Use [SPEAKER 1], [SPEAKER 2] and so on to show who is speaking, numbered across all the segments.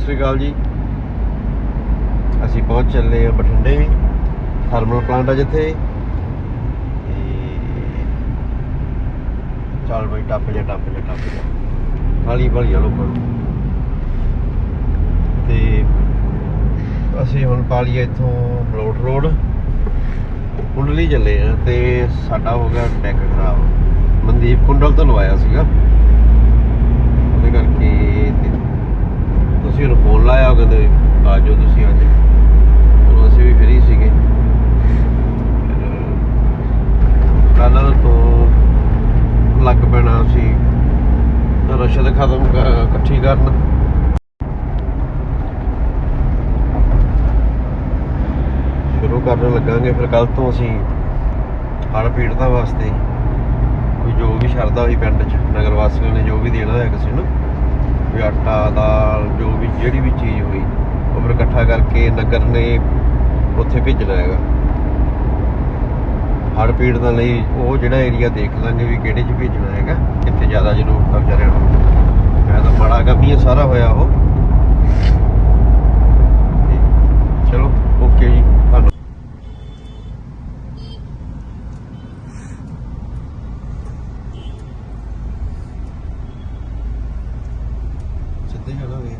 [SPEAKER 1] ਸਤਿ ਸ੍ਰੀ ਅਕਾਲ ਜੀ। ਅਸੀਂ ਪਹੁੰਚ ਚੱਲੇ ਹਾਂ ਬਠਿੰਡੇ ਥਰਮਲ ਪਲਾਂਟ ਆ ਜਿੱਥੇ। ਤੇ ਚੱਲ ਬਈ ਟੱਪ ਜਾ ਟੱਪ ਜਾ ਟੱਪ ਜਾ। ਖਾਲੀ ਭਲੀ ਆ ਲੋਕਾਂ ਤੇ ਅਸੀਂ ਹੁਣ ਪਾ ਲਈਏ ਇੱਥੋਂ ਮਲੋਟ ਰੋਡ। ਕੁੰਡਲੀ ਚੱਲੇ ਆ ਤੇ ਸਾਡਾ ਹੋ ਗਿਆ ਡੈਕ ਖਰਾਬ। ਮਨਦੀਪ ਕੁੰਡਲ ਤੋਂ ਲਵਾਇਆ ਸੀਗਾ। ਉਹਦੇ ਕਰਕੇ ਤੁਸੀਂ ਉਹਨੂੰ ਫੋਨ ਲਾਇਆ ਉਹ ਕਹਿੰਦੇ ਆ ਜਾਓ ਤੁਸੀਂ ਅੱਜ ਉਦੋਂ ਅਸੀਂ ਵੀ ਫ੍ਰੀ ਸੀਗੇ। ਕੱਲ੍ਹ ਤੋਂ ਲੱਗ ਪੈਣਾ ਸੀ। ਰਸ਼ਦ ਖਤਮ ਇਕੱਠੀ ਕਰਨ। ਸ਼ੁਰੂ ਕਰਨ ਲੱਗਾਂਗੇ, ਫਿਰ ਕੱਲ ਤੋਂ ਅਸੀਂ ਹੜ ਪੀੜਤਾਂ ਵਾਸਤੇ ਕੋਈ ਜੋ ਵੀ ਸ਼ਰਦਾ ਹੋਈ ਪਿੰਡ 'ਚ, ਨਗਰ ਵਾਸੀਆਂ ਨੇ ਜੋ ਵੀ ਦੇਣਾ ਹੋਇਆ ਕਿਸੇ ਨੂੰ ਵੀ ਆਟਾ, ਦਾਲ, ਜੋ ਵੀ ਜਿਹੜੀ ਵੀ ਚੀਜ਼ ਹੋਈ, ਉਹ ਫਿਰ ਇਕੱਠਾ ਕਰਕੇ ਨਗਰ ਨੇ ਉੱਥੇ ਭੇਜਣਾ ਹੈਗਾ। ਹੜ ਪੀੜਤਾਂ ਲਈ ਉਹ ਜਿਹੜਾ ਏਰੀਆ ਦੇਖ ਲਾਂਗੇ ਵੀ ਕਿਹੜੇ 'ਚ ਭੇਜਣਾ ਹੈਗਾ, ਕਿੱਥੇ ਜ਼ਿਆਦਾ ਜ਼ਰੂਰਤ ਆ ਵਿਚਾਰਿਆਂ ਨੂੰ। ਮੈਂ ਤਾਂ ਬੜਾ ਕੰਮ ਹੀ ਹੈ ਸਾਰਾ ਹੋਇਆ ਉਹ ਤੇ ਚਲੋ ਓਕੇ ਜੀ ਧੰਨਵਾਦ ਸਿੱਧੇ ਜਾਣਾ ਵੇਖ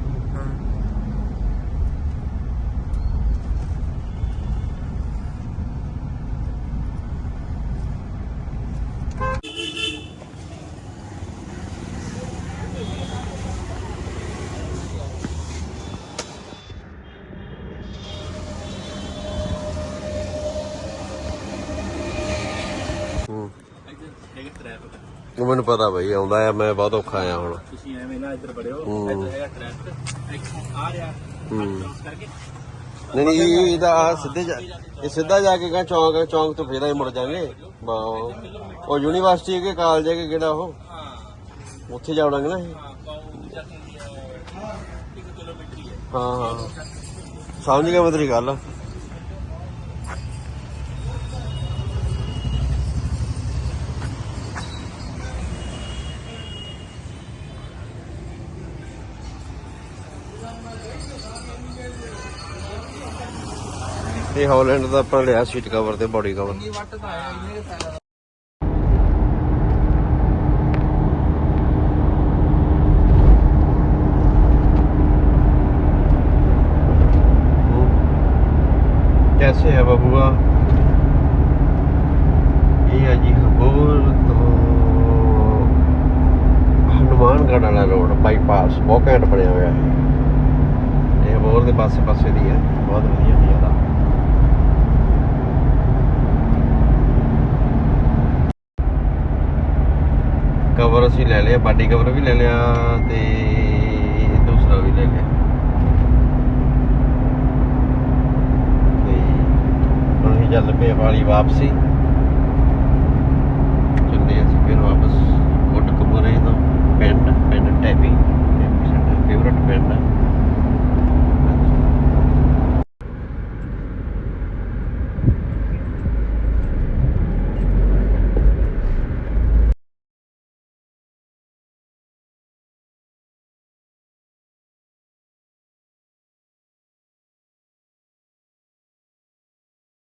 [SPEAKER 1] ਹੂੰ
[SPEAKER 2] ਹੈਗੇ ਟ੍ਰੈਫਿਕ
[SPEAKER 1] ਉਹ ਮੈਨੂੰ ਪਤਾ ਬਈ ਆਉਂਦਾ ਆ ਮੈਂ ਬਹੁਤ ਔਖਾ ਆ ਹੁਣ।
[SPEAKER 2] ਤੁਸੀਂ ਐਵੇਂ ਨਾ ਇੱਧਰ ਬੜਿਓ
[SPEAKER 1] ਹੂੰ।
[SPEAKER 2] ਇੱਧਰ ਹੈਗਾ ਟ੍ਰੈਫਿਕ ਇੱਥੋਂ ਆ ਰਿਹਾ
[SPEAKER 1] ਹੂੰ।
[SPEAKER 2] ਕਰਕੇ।
[SPEAKER 1] ਨਹੀਂ ਨਹੀਂ ਇਹ- ਇਹਦਾ ਆਹ ਸਿੱਧੇ ਜਾ ਇਹ ਸਿੱਧਾ ਜਾ ਕੇ ਗਾ ਚੌਂਕ ਚੌਂਕ ਤੋਂ ਫੇਰ ਹੀ ਮੁੜ ਜਾਾਂਗੇ। ਉਹ ਯੂਨੀਵਰਸਿਟੀ ਹੈ ਕਿ ਕਾਲਜ ਹੈ ਕਿ ਕਿਹੜਾ ਉਹ?
[SPEAKER 2] ਹਾਂ।
[SPEAKER 1] ਉੱਥੇ ਜਾਵਾਂਗੇ ਨਾ ਇਹ।
[SPEAKER 2] ਹਾਂ ਪਾਉ ਜਾ ਕੇ 1 ਕਿਲੋਮੀਟਰ ਹੀ ਹੈ।
[SPEAKER 1] ਹਾਂ ਹਾਂ। ਸਮਝ ਗਿਆ ਮੈਂ ਤੇਰੀ ਗੱਲ। ਇਹ ਹਾਲੈਂਡ ਦਾ ਆਪਾਂ ਲਿਆ ਸੀਟ ਕਵਰ ਤੇ ਬੋਡੀ ਕਵਰ
[SPEAKER 2] ਵੱਟ ਤਾਂ ਆਇਆ ਇਹਨੇ ਦੇ ਫਾਇਦਾ
[SPEAKER 1] कैसे है बबुआ ਇਹ ਹੈ ਜੀ ਹਬੋਰ ਤੋਂ ਹਨੂਮਾਨਗੜ੍ਹ ਵਾਲਾ ਰੋਡ ਬਾਈਪਾਸ ਬਹੁਤ ਘੈਂਟ ਬਣਿਆ ਹੋਇਆ ਹੈ ਇਹ ਹਬੋਰ ਦੇ ਪਾਸੇ ਪਾਸੇ ਦੀ ਹੈ ਬਹੁਤ ਵਧੀਆ ਨਜ਼ਾਰਾ ਕਵਰ ਅਸੀਂ ਲੈ ਲਿਆ, ਬਾਡੀ ਕਵਰ ਵੀ ਲੈ ਲਿਆ ਤੇ ਦੂਸਰਾ ਵੀ ਲੈ ਲਿਆ। ਤੇ ਹੁਣ ਅਸੀਂ ਚੱਲ ਪਏ ਵਾਲੀ ਵਾਪਸੀ।